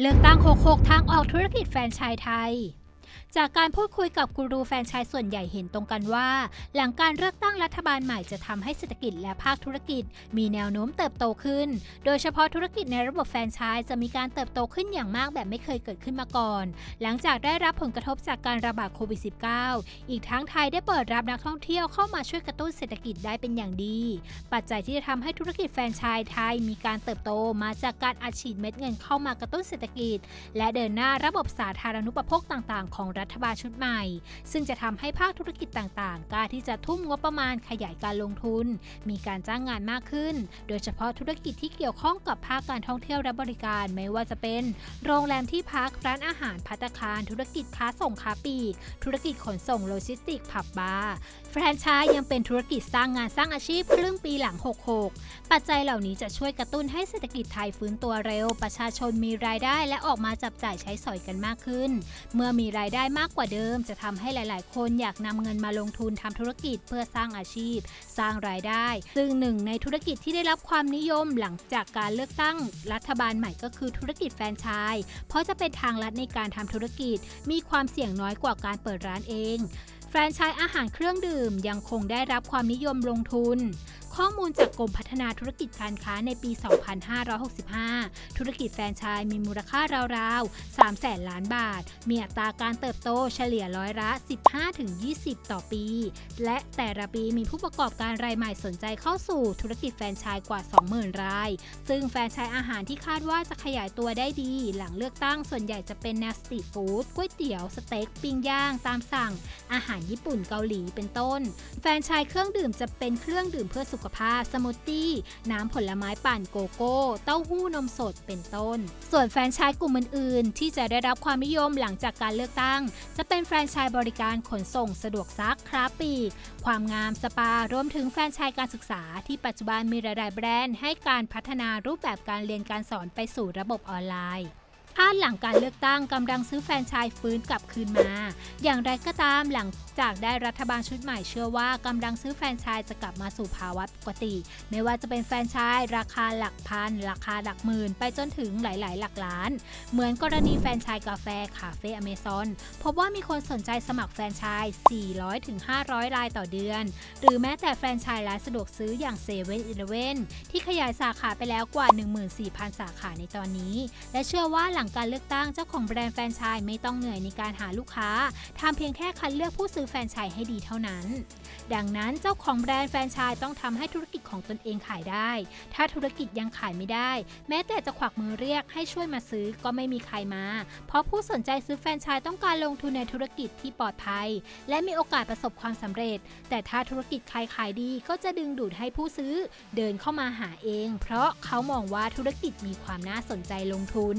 เลือกตั้ง 66 ทางออกธุรกิจแฟรนไชส์ไทย จากการพูดคุยกับกูรูแฟนชส์ส่วนใหญ่เห็นตรงกันว่า หลังการเลือกตั้งรัฐบาลใหม่จะทำให้เศรษฐกิจและภาคธุรกิจ มีแนวโน้มเติบโตขึ้น โดยเฉพาะธุรกิจในระบบแฟรนไชส์จะมีการเติบโตขึ้นอย่างมากแบบไม่เคยเกิดขึ้นมาก่อน หลังจากได้รับผลกระทบจากการระบาดโควิด -19 อีกทั้งไทยได้เปิดรับนักท่องเที่ยวเข้ามาช่วยกระตุ้นเศรษฐกิจได้เป็นอย่างดี ปัจจัยที่จะทำให้ธุรกิจแฟรนไชส์ไทยมีการเติบโตมาจากการอัดฉีดเม็ดเงินเข้ามากระตุ้นเศรษฐกิจ และเดินหน้าระบบสาธารณูปโภคต่าง ๆ ของรัฐบาลชุดใหม่ ซึ่งจะทำให้ภาคธุรกิจต่างๆ กล้าที่จะทุ่มงบประมาณขยายการลงทุน มีการจ้างงานมากขึ้น โดยเฉพาะธุรกิจที่เกี่ยวข้องกับภาคการท่องเที่ยวและบริการไม่ว่าจะเป็น โรงแรมที่พักร้านอาหารพัตคาร ธุรกิจค้าส่งค้าปลีก ธุรกิจขนส่งโลจิสติกส์ผับบาร์แฟรนไชส์ยังเป็นธุรกิจสร้างงานสร้างอาชีพครึ่งปีหลัง 66 ปัจจัยเหล่านี้จะช่วยกระตุ้นให้เศรษฐกิจไทยฟื้นตัวเร็ว ประชาชนมีรายได้และออกมาจับจ่ายใช้สอยกันมากขึ้น เมื่อมีรายได้มากกว่าเดิม จะทำให้หลาย ๆ คนอยากนำเงินมาลงทุนทำธุรกิจเพื่อสร้างอาชีพ สร้างรายได้ ซึ่งหนึ่งในธุรกิจที่ได้รับความนิยมหลังจากการเลือกตั้งรัฐบาลใหม่ก็คือธุรกิจแฟรนไชส์เพราะจะเป็นทางลัดในการทำธุรกิจ มีความเสี่ยงน้อยกว่าการเปิดร้านเอง แฟรนไชส์อาหารเครื่องดื่มยังคงได้รับความนิยมลงทุน ข้อมูลจากกรมพัฒนาธุรกิจการค้าในปี 2565 ธุรกิจแฟรนไชส์มีมูลค่าราวๆ3แสนล้านบาท มีอัตราการเติบโตเฉลี่ยร้อยละ 15-20 ต่อปี และแต่ละปีมีผู้ประกอบการรายใหม่สนใจเข้าสู่ธุรกิจแฟรนไชส์กว่า 20,000 ราย ซึ่งแฟรนไชส์อาหารที่คาดว่าจะขยายตัวได้ดี หลังเลือกตั้งส่วนใหญ่จะเป็นแนวสตรีทฟู้ดก๋วยเตี๋ยว สเต็ก ปิ้งย่าง ตามสั่ง อาหารญี่ปุ่นเกาหลีเป็นต้น แฟรนไชส์เครื่องดื่มจะเป็นเครื่องดื่มเพื่อสุขภาพ สมูทตี้ น้ำผลไม้ปั่นโกโก้ เต้าหู้นมสดเป็นต้น ส่วนแฟรนไชส์กลุ่มอื่นๆ ที่จะได้รับความนิยมหลังจากการเลือกตั้ง จะเป็นแฟรนไชส์บริการขนส่งสะดวกซักคราปีก ความงามสปารวมถึงแฟรนไชส์การศึกษา ที่ปัจจุบันมีหลายๆแบรนด์ให้การพัฒนารูปแบบการเรียนการสอนไปสู่ระบบออนไลน์ คาดหลังการเลือกตั้งกำลังซื้อแฟนชส์ฟื้นกลับคืนมา อย่างไรก็ตามหลังจากได้รัฐบาลชุดใหม่เชื่อว่ากำลังซื้อแฟนชส์จะกลับมาสู่ภาวะปกติ ไม่ว่าจะเป็นแฟนชส์ราคาหลักพัน ราคาหลักหมื่น ไปจนถึงหลาย ๆ หลักล้าน เหมือนกรณีแฟนชส์กาแฟคาเฟ่อเมซอนพบว่ามีคนสนใจสมัครแฟนชส์400ถึง500 รายต่อเดือน หรือแม้แต่แฟนชส์ร้านสะดวกซื้ออย่างเซเว่นอีเลเว่นที่ขยายสาขาไปแล้วกว่า 14,000 สาขาในตอนนี้ และเชื่อว่าหลังการเลือกตั้งเจ้าของแบรนด์แฟรนไชส์ไม่ต้องเหนื่อยในการหาลูกค้าทำเพียงแค่คัดเลือกผู้ซื้อแฟรนไชส์ให้ดีเท่านั้น ดังนั้นเจ้าของแบรนด์แฟรนไชส์ต้องทำให้ธุรกิจของตนเองขายได้ ถ้าธุรกิจยังขายไม่ได้ แม้แต่จะขวักมือเรียกให้ช่วยมาซื้อก็ไม่มีใครมา เพราะผู้สนใจซื้อแฟรนไชส์ต้องการลงทุนในธุรกิจที่ปลอดภัย และมีโอกาสประสบความสำเร็จ แต่ถ้าธุรกิจใครขายดีก็จะดึงดูดให้ผู้ซื้อ เดินเข้ามาหาเอง เพราะเขามองว่าธุรกิจมีความน่าสนใจลงทุน